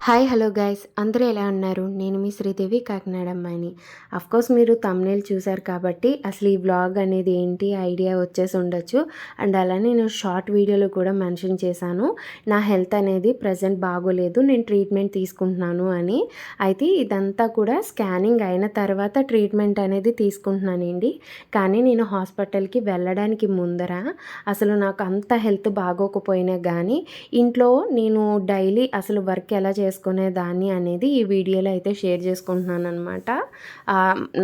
Hi hello guys. అందరూ ఎలా ఉన్నారు? నేను మీ శ్రీదేవి కాకినాడ అమ్మాయిని కోర్స్ మీరు తమ్నేల్ చూసారు కాబట్టి అసలు ఈ వ్లాగ్ అనేది ఏంటి ఐడియా వచ్చేసి ఉండొచ్చు. అండ్ అలానే నేను షార్ట్ వీడియోలో కూడా మెన్షన్ చేశాను. నా హెల్త్ అనేది ప్రజెంట్ బాగోలేదు నేను ట్రీట్మెంట్ తీసుకుంటున్నాను అని. అయితే ఇదంతా కూడా స్కానింగ్ అయిన తర్వాత ట్రీట్మెంట్ అనేది తీసుకుంటున్నానండి కానీ నేను హాస్పిటల్కి వెళ్ళడానికి ముందర అసలు నాకు అంత హెల్త్ బాగోకపోయినా కానీ ఇంట్లో నేను డైలీ అసలు వర్క్ ఎలా చేసుకునేదాన్ని అనేది ఈ వీడియోలో అయితే షేర్ చేసుకుంటున్నాను అనమాట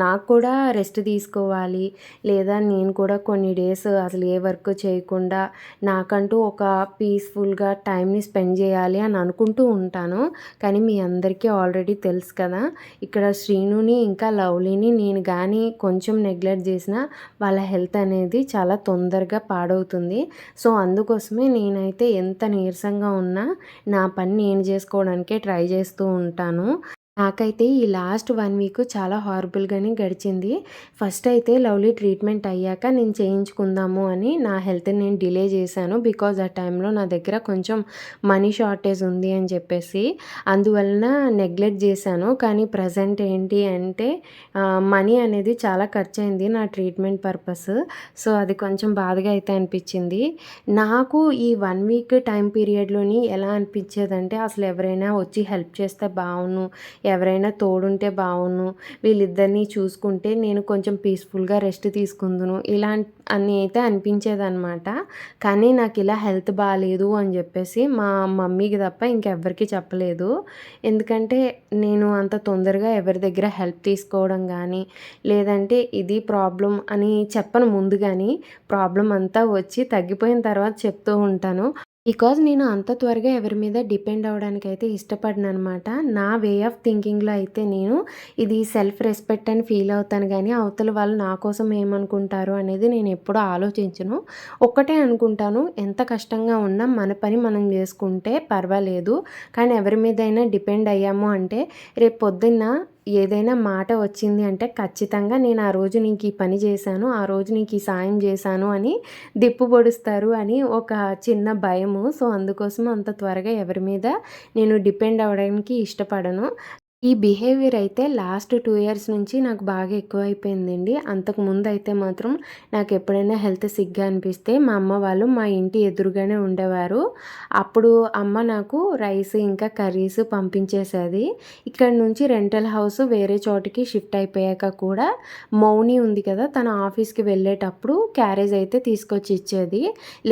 నాకు కూడా రెస్ట్ తీసుకోవాలి లేదా నేను కూడా కొన్ని డేస్ అసలు ఏ వర్క్ చేయకుండా నాకంటూ ఒక పీస్ఫుల్గా టైంని స్పెండ్ చేయాలి అని అనుకుంటూ ఉంటాను. కానీ మీ అందరికీ ఆల్రెడీ తెలుసు కదా ఇక్కడ శ్రీనుని ఇంకా లవ్లీని నేను కానీ కొంచెం నెగ్లెక్ట్ చేసిన వాళ్ళ హెల్త్ అనేది చాలా తొందరగా పాడవుతుంది. సో అందుకోసమే నేనైతే ఎంత నీరసంగా ఉన్నా నా పని నేను చేసుకోవడానికే ట్రై చేస్తూ ఉంటాను. నాకైతే ఈ లాస్ట్ వన్ వీక్ చాలా హారబుల్గానే గడిచింది. ఫస్ట్ అయితే లవ్లీ ట్రీట్మెంట్ అయ్యాక నేను చేయించుకుందాము అని నా హెల్త్ నేను డిలే చేశాను బికాజ్ ఆ టైంలో నా దగ్గర కొంచెం మనీ షార్టేజ్ ఉంది అని చెప్పేసి. అందువలన నెగ్లెక్ట్ చేశాను. కానీ ప్రజెంట్ ఏంటి అంటే మనీ అనేది చాలా ఖర్చు అయింది నా ట్రీట్మెంట్ పర్పస్. సో అది కొంచెం బాధగా అయితే అనిపించింది. నాకు ఈ వన్ వీక్ టైం పీరియడ్లోని ఎలా అనిపించేదంటే అసలు ఎవరైనా వచ్చి హెల్ప్ చేస్తే బాగును ఎవరైనా తోడుంటే బాగును వీళ్ళిద్దరిని చూసుకుంటే నేను కొంచెం పీస్ఫుల్గా రెస్ట్ తీసుకుందును ఇలా అని అయితే అనిపించేదనమాట కానీ నాకు ఇలా హెల్త్ బాగాలేదు అని చెప్పేసి మా మమ్మీకి తప్ప ఇంకెవ్వరికి చెప్పలేదు. ఎందుకంటే నేను అంత తొందరగా ఎవరి దగ్గర హెల్ప్ తీసుకోవడం కానీ లేదంటే ఇది ప్రాబ్లం అని చెప్పను ముందు కానీ ప్రాబ్లం అంతా వచ్చి తగ్గిపోయిన తర్వాత చెప్తూ ఉంటాను. బికాజ్ నేను అంత త్వరగా ఎవరి మీద డిపెండ్ అవ్వడానికి అయితే ఇష్టపడను అనమాట నా వే ఆఫ్ థింకింగ్లో అయితే నేను ఇది సెల్ఫ్ రెస్పెక్ట్ అని ఫీల్ అవుతాను. కానీ అవతల వాళ్ళు నా కోసం ఏమనుకుంటారు అనేది నేను ఎప్పుడూ ఆలోచించను. ఒక్కటే అనుకుంటాను ఎంత కష్టంగా ఉన్నా మన పని మనం చేసుకుంటే పర్వాలేదు. కానీ ఎవరి మీదైనా డిపెండ్ అయ్యాము అంటే రేపు పొద్దున్న ఏదైనా మాట వచ్చింది అంటే ఖచ్చితంగా నేను ఆ రోజు నీకు ఈ పని చేశాను ఆ రోజు నీకు ఈ సాయం చేశాను అని దిప్పు పొడుస్తారు అని ఒక చిన్న భయము. సో అందుకోసం అంత త్వరగా ఎవరి మీద నేను డిపెండ్ అవ్వడానికి ఇష్టపడను. ఈ బిహేవియర్ అయితే లాస్ట్ టూ ఇయర్స్ నుంచి నాకు బాగా ఎక్కువైపోయిందండి. అంతకు ముందు అయితే మాత్రం నాకు ఎప్పుడైనా హెల్త్ సిగ్గా అనిపిస్తే మా అమ్మ వాళ్ళు మా ఇంటి ఎదురుగానే ఉండేవారు. అప్పుడు అమ్మ నాకు రైస్ ఇంకా కర్రీస్ పంపించేసేది. ఇక్కడ నుంచి రెంటల్ హౌస్ వేరే చోటికి షిఫ్ట్ అయిపోయాక కూడా మౌని ఉంది కదా తన ఆఫీస్కి వెళ్ళేటప్పుడు క్యారేజ్ అయితే తీసుకొచ్చి ఇచ్చేది.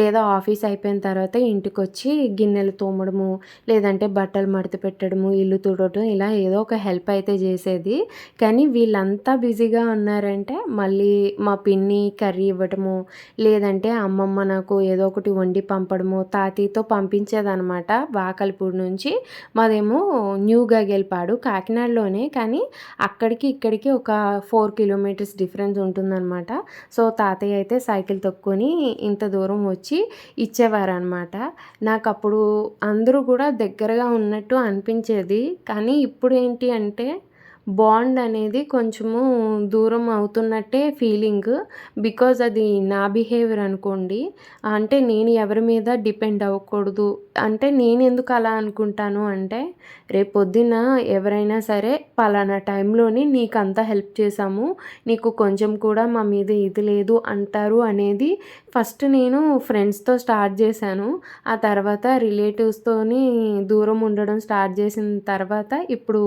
లేదా ఆఫీస్ అయిపోయిన తర్వాత ఇంటికి వచ్చి గిన్నెలు తోమడము లేదంటే బట్టలు మడత పెట్టడము ఇల్లు తుడటం ఇలా ఏదో ఒక హెల్ప్ అయితే చేసేది. కానీ వీళ్ళంతా బిజీగా ఉన్నారంటే మళ్ళీ మా పిన్ని కర్రీ ఇవ్వటము లేదంటే అమ్మమ్మ నాకు ఏదో ఒకటి వండి పంపడము తాతయ్యతో పంపించేదనమాట వాకల్పూడి నుంచి. మాదేమో న్యూ గగెల్పాడు కాకినాడలోనే కానీ అక్కడికి ఇక్కడికి ఒక ఫోర్ కిలోమీటర్స్ డిఫరెన్స్ ఉంటుందన్నమాట. సో తాతయ్య అయితే సైకిల్ తొక్కుని ఇంత దూరం వచ్చి ఇచ్చేవారనమాట నాకు అప్పుడు అందరూ కూడా దగ్గరగా ఉన్నట్టు అనిపించేది. కానీ ఇప్పుడు ఏంటి అంటే బాండ్ అనేది కొంచెము దూరం అవుతున్నట్టే ఫీలింగ్. బికాజ్ అది నా బిహేవియర్ అనుకోండి. అంటే నేను ఎవరి మీద డిపెండ్ అవ్వకూడదు. అంటే నేను ఎందుకు అలా అనుకుంటాను అంటే రేపు పొద్దున్న ఎవరైనా సరే పలానా టైంలోని నీకు అంతా హెల్ప్ చేశాము. నీకు కొంచెం కూడా మా మీద ఇది లేదు అంటారు అనేది ఫస్ట్ నేను ఫ్రెండ్స్తో స్టార్ట్ చేశాను. ఆ తర్వాత రిలేటివ్స్తోని దూరం ఉండడం స్టార్ట్ చేసిన తర్వాత ఇప్పుడు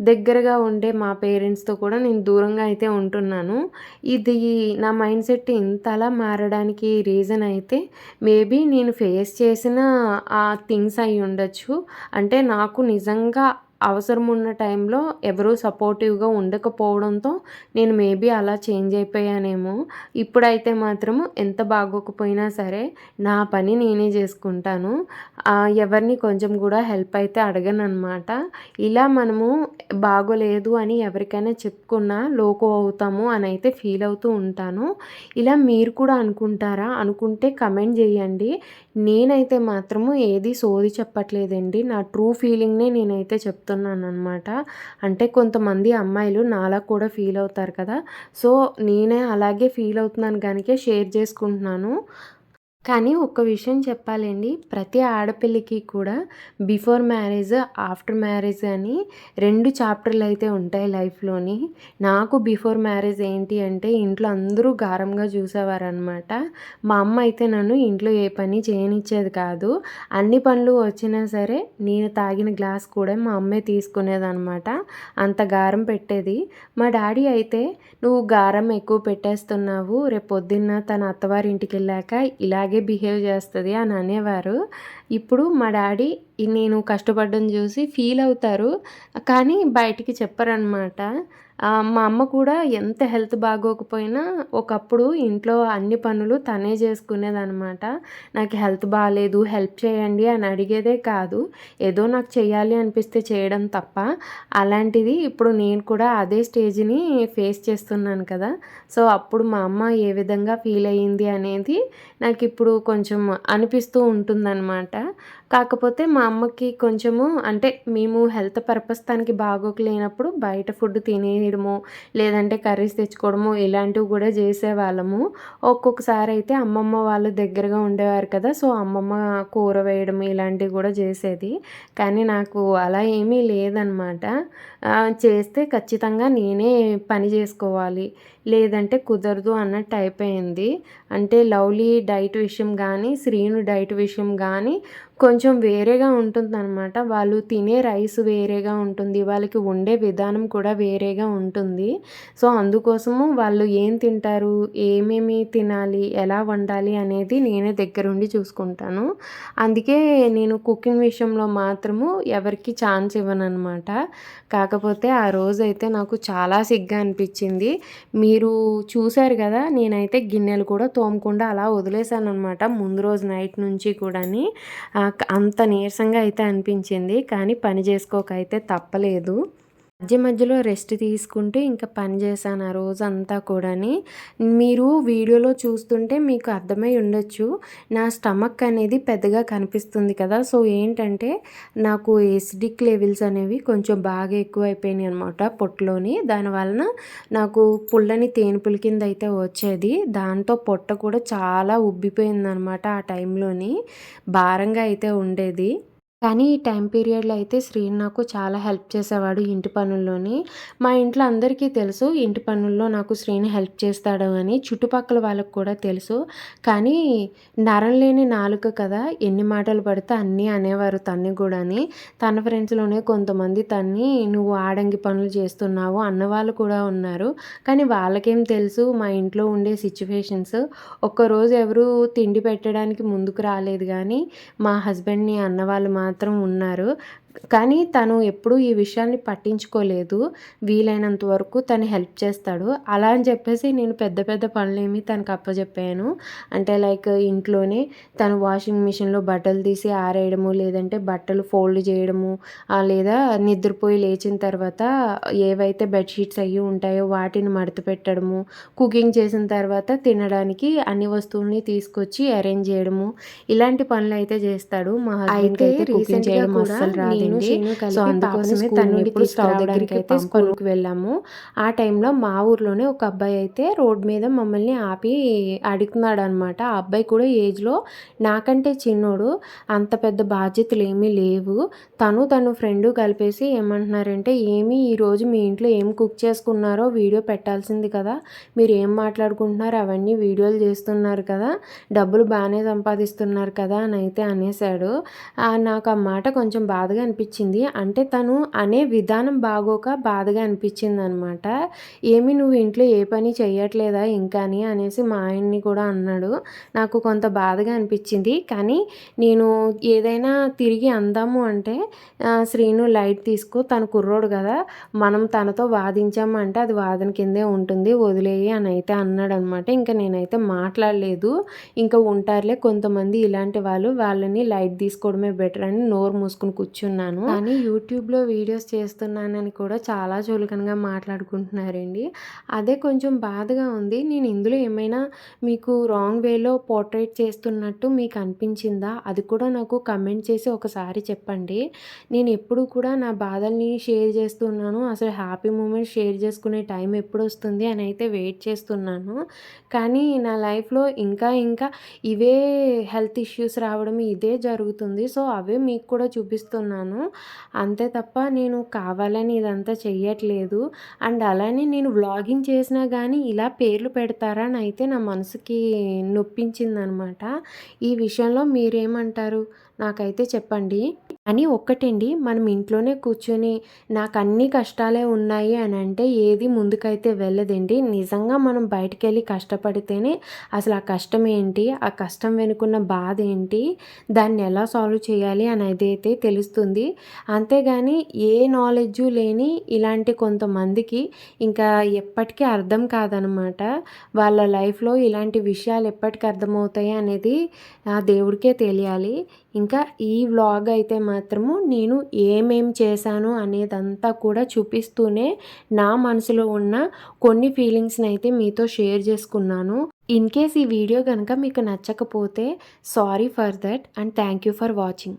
దగ్గరగా ఉండే మా పేరెంట్స్తో కూడా నేను దూరంగా అయితే ఉంటున్నాను. ఇది నా మైండ్ సెట్ ఇంతలా మారడానికి రీజన్ అయితే మేబీ నేను ఫేస్ చేసిన ఆ థింగ్స్ అయి ఉండొచ్చు అంటే నాకు నిజంగా అవసరం ఉన్న టైంలో ఎవరూ సపోర్టివ్గా ఉండకపోవడంతో నేను మేబీ అలా చేంజ్ అయిపోయానేమో. ఇప్పుడైతే మాత్రము ఎంత బాగోకపోయినా సరే నా పని నేనే చేసుకుంటాను. ఎవరిని కొంచెం కూడా హెల్ప్ అయితే అడగను అనమాట ఇలా మనము బాగోలేదు అని ఎవరికైనా చెప్పుకున్నా లోకో అవుతాము అని అయితే ఫీల్ అవుతూ ఉంటాను. ఇలా మీరు కూడా అనుకుంటారా? అనుకుంటే కమెంట్ చేయండి. నేనైతే మాత్రము ఏది సోది చెప్పట్లేదండి. నా ట్రూ ఫీలింగ్నే నేనైతే చెప్తున్నాను అనమాట అంటే కొంతమంది అమ్మాయిలు నాలా కూడా ఫీల్ అవుతారు కదా. సో నేనే అలాగే ఫీల్ అవుతున్నాను కనుక షేర్ చేసుకుంటున్నాను. కానీ ఒక్క విషయం చెప్పాలండి. ప్రతి ఆడపిల్లకి కూడా బిఫోర్ మ్యారేజ్ ఆఫ్టర్ మ్యారేజ్ అని రెండు చాప్టర్లు అయితే ఉంటాయి లైఫ్లోని. నాకు బిఫోర్ మ్యారేజ్ ఏంటి అంటే ఇంట్లో అందరూ గారంగా చూసేవారనమాట మా అమ్మ అయితే నన్ను ఇంట్లో ఏ పని చేయనిచ్చేది కాదు. అన్ని పనులు వచ్చినా సరే నేను తాగిన గ్లాస్ కూడా మా అమ్మే తీసుకునేదనమాట అంత గారం పెట్టేది. మా డాడీ అయితే నువ్వు గారం ఎక్కువ పెట్టేస్తున్నావు. రేపు పొద్దున్న తన అత్తవారింటికి వెళ్ళాక ఇలా ఇలాగే బిహేవ్ చేస్తుంది అని అనేవారు. ఇప్పుడు మా డాడీ నేను కష్టపడ్డం చూసి ఫీల్ అవుతారు. కానీ బయటికి చెప్పరనమాట మా అమ్మ కూడా ఎంత హెల్త్ బాగోకపోయినా ఒకప్పుడు ఇంట్లో అన్ని పనులు తనే చేసుకునేదనమాట నాకు హెల్త్ బాగాలేదు హెల్ప్ చేయండి అని అడిగేదే కాదు. ఏదో నాకు చేయాలి అనిపిస్తే చేయడం తప్ప. అలాంటిది ఇప్పుడు నేను కూడా అదే స్టేజ్ని ఫేస్ చేస్తున్నాను కదా. సో అప్పుడు మా అమ్మ ఏ విధంగా ఫీల్ అయ్యింది అనేది నాకు ఇప్పుడు కొంచెం అనిపిస్తూ ఉంటుందన్నమాట. కాకపోతే మా అమ్మకి కొంచెము అంటే మేము హెల్త్ పర్పస్ తనకి బాగోకలేనప్పుడు బయట ఫుడ్ చేయడము లేదంటే కర్రీస్ తెచ్చుకోవడము ఇలాంటివి కూడా చేసేవాళ్ళము. ఒక్కొక్కసారి అయితే అమ్మమ్మ వాళ్ళు దగ్గరగా ఉండేవారు కదా సో అమ్మమ్మ కూర వేయడం ఇలాంటివి కూడా చేసేది. కానీ నాకు అలా ఏమీ లేదనమాట. చేస్తే ఖచ్చితంగా నేనే పని చేసుకోవాలి లేదంటే కుదరదు అన్నట్టు అయిపోయింది. అంటే లవ్లీ డైట్ విషయం కానీ శ్రీను డైట్ విషయం కానీ కొంచెం వేరేగా ఉంటుందన్నమాట. వాళ్ళు తినే రైస్ వేరేగా ఉంటుంది. వాళ్ళకి వండే విధానం కూడా వేరేగా ఉంటుంది. సో అందుకోసము వాళ్ళు ఏం తింటారు? ఏమేమి తినాలి? ఎలా వండాలి అనేది నేనే దగ్గరుండి చూసుకుంటాను. అందుకే నేను కుకింగ్ విషయంలో మాత్రము ఎవరికి ఛాన్స్ ఇవ్వను అనమాట కాకపోతే ఆ రోజైతే నాకు చాలా సిగ్గా అనిపించింది. మీరు చూశారు కదా నేనైతే గిన్నెలు కూడా తోమకుండా అలా వదిలేసాను అనమాట ముందు రోజు నైట్ నుంచి కూడాని. అంత నీరసంగా అయితే అనిపించింది కానీ పని చేసుకోకైతే తప్పలేదు. మధ్య మధ్యలో రెస్ట్ తీసుకుంటూ ఇంకా పని చేశాను ఆ రోజంతా కూడాని. మీరు వీడియోలో చూస్తుంటే మీకు అర్థమై ఉండొచ్చు. నా స్టమక్ అనేది పెద్దగా కనిపిస్తుంది కదా. సో ఏంటంటే నాకు ఎసిడిక్ లెవెల్స్ అనేవి కొంచెం బాగా ఎక్కువైపోయినాయి అనమాట పొట్టలోని. దానివలన నాకు పుల్లని తేనుపుల కింద అయితే వచ్చేది. దాంతో పొట్ట కూడా చాలా ఉబ్బిపోయింది అనమాట ఆ టైంలోని. భారంగా అయితే ఉండేది. కానీ ఈ టైం పీరియడ్లో అయితే శ్రీను నాకు చాలా హెల్ప్ చేసేవాడు ఇంటి పనుల్లోని. మా ఇంట్లో అందరికీ తెలుసు ఇంటి పనుల్లో నాకు శ్రీని హెల్ప్ చేస్తాడు అని చుట్టుపక్కల వాళ్ళకు కూడా తెలుసు. కానీ నరం లేని నాలుక కదా ఎన్ని మాటలు పడితే అన్నీ అనేవారు తన్ని కూడాని. తన ఫ్రెండ్స్లోనే కొంతమంది తన్ని నువ్వు ఆడంగి పనులు చేస్తున్నావు అన్నవాళ్ళు కూడా ఉన్నారు. కానీ వాళ్ళకేం తెలుసు మా ఇంట్లో ఉండే సిచ్యువేషన్స్. ఒక్కరోజు ఎవరు తిండి పెట్టడానికి ముందుకు రాలేదు కానీ మా హస్బెండ్ని అన్నవాళ్ళు మా మాత్రం ఉన్నారు. కానీ తను ఎప్పుడూ ఈ విషయాన్ని పట్టించుకోలేదు. వీలైనంత వరకు తను హెల్ప్ చేస్తాడు. అలా అని చెప్పేసి నేను పెద్ద పెద్ద పనులేమి తనకు అప్పచెప్పాను అంటే లైక్ ఇంట్లోనే తను వాషింగ్ మిషన్లో బట్టలు తీసి ఆరేయడము లేదంటే బట్టలు ఫోల్డ్ చేయడము లేదా నిద్రపోయి లేచిన తర్వాత ఏవైతే బెడ్షీట్స్ అయ్యి ఉంటాయో వాటిని మడత పెట్టడము కుకింగ్ చేసిన తర్వాత తినడానికి అన్ని వస్తువుల్ని తీసుకొచ్చి అరేంజ్ చేయడము ఇలాంటి పనులు అయితే చేస్తాడు. మా హస్బెండ్ అయితే కుకింగ్ చేయడం అస్సలు రాదు. రాదండి సో అందుకోసమే తను ఇప్పుడు స్టవ్ దగ్గరికి అయితే స్కూల్కి వెళ్ళాము. ఆ టైంలో మా ఊర్లోనే ఒక అబ్బాయి అయితే రోడ్ మీద మమ్మల్ని ఆపి అడుగుతున్నాడు అనమాట ఆ అబ్బాయి కూడా ఏజ్లో నాకంటే చిన్నోడు. అంత పెద్ద బాధ్యతలు ఏమీ లేవు. తను తను ఫ్రెండ్ కలిపేసి ఏమంటున్నారంటే ఏమి ఈరోజు మీ ఇంట్లో ఏం కుక్ చేసుకున్నారో వీడియో పెట్టాల్సింది కదా. మీరు ఏం మాట్లాడుకుంటున్నారు? అవన్నీ వీడియోలు చేస్తున్నారు కదా. డబ్బులు బాగానే సంపాదిస్తున్నారు కదా అని అయితే అనేసాడు నాకు ఆ మాట కొంచెం బాధగా అనిపించింది. అంటే తను అనే విధానం బాగోక బాధగా అనిపించింది అనమాట ఏమి నువ్వు ఇంట్లో ఏ పని చేయట్లేదా ఇంకా అని అనేసి మా ఆయన్ని కూడా అన్నాడు. నాకు కొంత బాధగా అనిపించింది. కానీ నేను ఏదైనా తిరిగి అందాము అంటే శ్రీను లైట్ తీసుకో తను కుర్రోడు కదా మనం తనతో వాదించాము అంటే అది వాదన కిందే ఉంటుంది వదిలేయి అని అయితే అన్నాడు అనమాట ఇంకా నేనైతే మాట్లాడలేదు. ఇంకా ఉంటారులే కొంతమంది ఇలాంటి వాళ్ళు వాళ్ళని లైట్ తీసుకోవడమే బెటర్ అని నోరు మూసుకుని కూర్చున్నాను చేస్తున్నాను. కానీ యూట్యూబ్లో వీడియోస్ చేస్తున్నానని కూడా చాలా చులకనగా మాట్లాడుకుంటున్నారండి. అదే కొంచెం బాధగా ఉంది. నేను ఇందులో ఏమైనా మీకు రాంగ్ వేలో పోర్ట్రేట్ చేస్తున్నట్టు మీకు అనిపించిందా? అది కూడా నాకు కమెంట్ చేసి ఒకసారి చెప్పండి. నేను ఎప్పుడు కూడా నా బాధల్ని షేర్ చేస్తున్నాను. అసలు హ్యాపీ మూమెంట్ షేర్ చేసుకునే టైం ఎప్పుడు వస్తుంది అని అయితే వెయిట్ చేస్తున్నాను. కానీ నా లైఫ్లో ఇంకా ఇంకా ఇవే హెల్త్ ఇష్యూస్ రావడం ఇదే జరుగుతుంది. సో అవే మీకు కూడా చూపిస్తున్నాను. అంతే తప్ప నేను కావాలని ఇదంతా చెయ్యట్లేదు. అండ్ అలానే నేను వ్లాగింగ్ చేసినా కానీ ఇలా పేర్లు పెడతారా అని అయితే నా మనసుకి నొప్పించిందనమాట. ఈ విషయంలో మీరేమంటారు? నాకైతే చెప్పండి. అని ఒక్కటండి. మనం ఇంట్లోనే కూర్చొని నాకు అన్ని కష్టాలే ఉన్నాయి అని అంటే ఏది ముందుకైతే వెళ్ళదండి. నిజంగా మనం బయటికి వెళ్ళి కష్టపడితేనే అసలు ఆ కష్టం ఏంటి? ఆ కష్టం వెనుకున్న బాధ ఏంటి? దాన్ని ఎలా సాల్వ్ చేయాలి అనేది అయితే తెలుస్తుంది. అంతేగాని ఏ నాలెడ్జ్ లేని ఇలాంటి కొంతమందికి ఇంకా ఎప్పటికీ అర్థం కాదనమాట. వాళ్ళ లైఫ్లో ఇలాంటి విషయాలు ఎప్పటికీ అర్థమవుతాయి అనేది ఆ దేవుడికే తెలియాలి. ఇంకా ఈ వ్లాగ్ అయితే మాత్రము నేను ఏమేం చేశాను అనేదంతా కూడా చూపిస్తూనే నా మనసులో ఉన్న కొన్ని ఫీలింగ్స్ని అయితే మీతో షేర్ చేసుకున్నాను. ఇన్ కేస్ ఈ వీడియో కనుక మీకు నచ్చకపోతే sorry for that and thank you for watching.